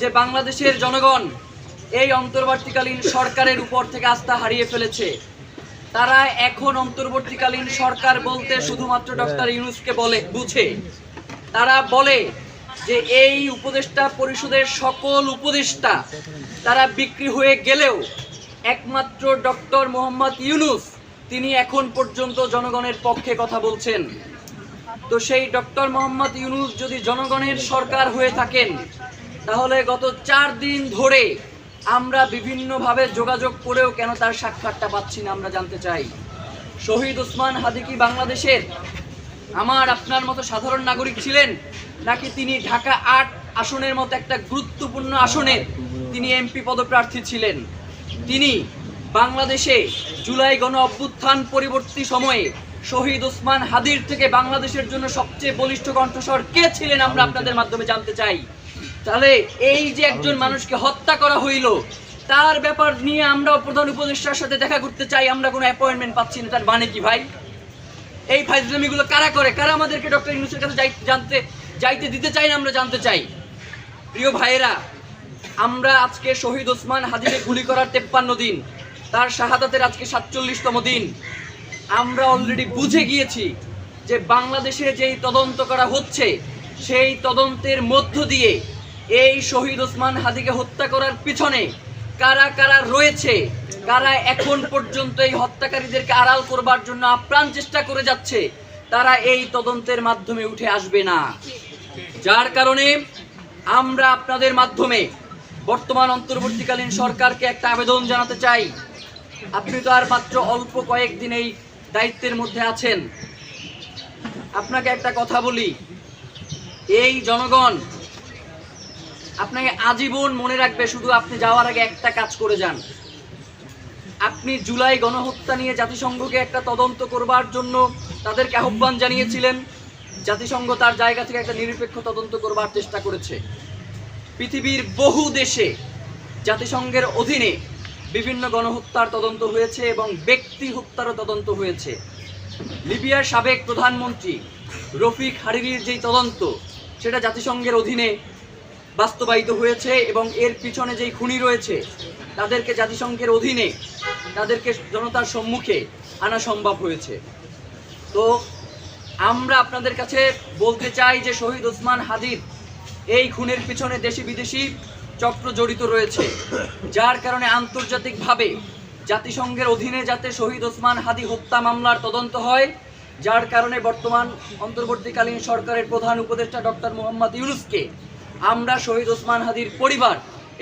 যে বাংলাদেশের জনগণ এই অন্তর্বর্তীকালীন সরকারের উপর থেকে আস্থা হারিয়ে ফেলেছে, তারা এখন অন্তর্বর্তীকালীন সরকার বলতে শুধুমাত্র ডক্টর ইউনুসকে বলে, বুঝে। তারা বলে যে এই উপদেষ্টা পরিষদের সকল উপদেষ্টা তারা বিক্রি হয়ে গেলেও একমাত্র ডক্টর মোহাম্মদ ইউনুস তিনি এখন পর্যন্ত জনগণের পক্ষে কথা বলছেন। তো সেই ডক্টর মোহাম্মদ ইউনুস যদি জনগণের সরকার হয়ে থাকেন তাহলে গত চার দিন ধরে আমরা বিভিন্নভাবে যোগাযোগ করেও কেন তার সাক্ষাৎটা পাচ্ছি না আমরা জানতে চাই। শহীদ ওসমান হাদি কি বাংলাদেশের? আমার আপনার মতো সাধারণ নাগরিক ছিলেন? নাকি তিনি ঢাকা আট আসনের মতো একটা গুরুত্বপূর্ণ আসনের তিনি এমপি পদপ্রার্থী ছিলেন? তিনি বাংলাদেশে জুলাই গণ অভ্যুত্থান পরিবর্তী সময়ে শহীদ ওসমান হাদির থেকে বাংলাদেশের জন্য সবচেয়ে বলিষ্ঠ কণ্ঠস্বর কে ছিলেন আমরা আপনাদের মাধ্যমে জানতে চাই। তাহলে এই যে একজন মানুষকে হত্যা করা হইল তার ব্যাপার নিয়ে আমরা প্রধান উপদেষ্টার সাথে দেখা করতে চাই আমরা কোনো অ্যাপয়েন্টমেন্ট পাচ্ছি না তার মানে কি ভাই? এই ফাইজলামিগুলো কারা করে? কারা আমাদেরকে ডক্টর ইউনুসের কাছে জানতে যাইতে দিতে চাই না আমরা জানতে চাই? প্রিয় ভাইয়েরা আমরা আজকে শহীদ ওসমান হাজিরে গুলি করার তেপ্পান্ন দিন তার শাহাদাতের আজকে সাতচল্লিশতম দিন। আমরা অলরেডি বুঝে গিয়েছি যে বাংলাদেশে যেই তদন্ত করা হচ্ছে সেই তদন্তের মধ্য দিয়ে এই শহীদ ওসমান হাদিকে হত্যা করার পিছনে কারা কারা রয়েছে, কারা এখন পর্যন্ত এই হত্যাকারীদেরকে আড়াল করবার জন্য আপ্রাণ চেষ্টা করে যাচ্ছে, তারা এই তদন্তের মাধ্যমে উঠে আসবে না। যার কারণে আমরা আপনাদের মাধ্যমে বর্তমান অন্তর্বর্তীকালীন সরকারকে একটা আবেদন জানাতে চাই। আপনি তো আর মাত্র অল্প কয়েকদিন এই দায়িত্বের মধ্যে আছেন। আপনাকে একটা কথা বলি, এই জনগণ আপনাকে আজীবন মনে রাখবে, শুধু আপনি যাওয়ার আগে একটা কাজ করে যান। আপনি জুলাই গণহত্যা নিয়ে জাতিসংঘকে একটা তদন্ত করবার জন্য তাদেরকে আহ্বান জানিয়েছিলেন। জাতিসংঘ তার জায়গা থেকে একটা নিরপেক্ষ তদন্ত করবার চেষ্টা করেছে। পৃথিবীর বহু দেশে জাতিসংঘের অধীনে বিভিন্ন গণহত্যার তদন্ত হয়েছে এবং ব্যক্তি হত্যারও তদন্ত হয়েছে। লিবিয়ার সাবেক প্রধানমন্ত্রী রফিক হারিরির যেই তদন্ত, সেটা জাতিসংঘের অধীনে বাস্তবায়িত হয়েছে এবং এর পিছনে যেই খুনি রয়েছে, তাদেরকে জাতিসংঘের অধীনে, তাদেরকে জনতার সম্মুখে আনা সম্ভব হয়েছে। তো আমরা আপনাদের কাছে বলতে চাই যে শহীদ ওসমান হাদির এই খুনের পিছনে দেশি বিদেশি চক্র জড়িত রয়েছে, যার কারণে আন্তর্জাতিকভাবে জাতিসংঘের অধীনে যাতে শহীদ ওসমান হাদি হত্যা মামলার তদন্ত হয়, যার কারণে বর্তমান অন্তর্বর্তীকালীন সরকারের প্রধান উপদেষ্টা ডক্টর মোহাম্মদ ইউনুসকে আমরা শহীদ ওসমান হাদির পরিবার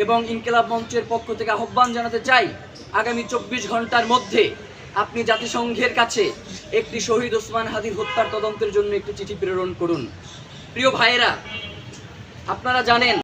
এবং ইনকিলাব মঞ্চের পক্ষ থেকে আহ্বান জানাতে চাই, আগামী চব্বিশ ঘণ্টার মধ্যে আপনি জাতিসংঘের কাছে একটি শহীদ ওসমান হাদির হত্যার তদন্তের জন্য একটি চিঠি প্রেরণ করুন। প্রিয় ভাইয়েরা, আপনারা জানেন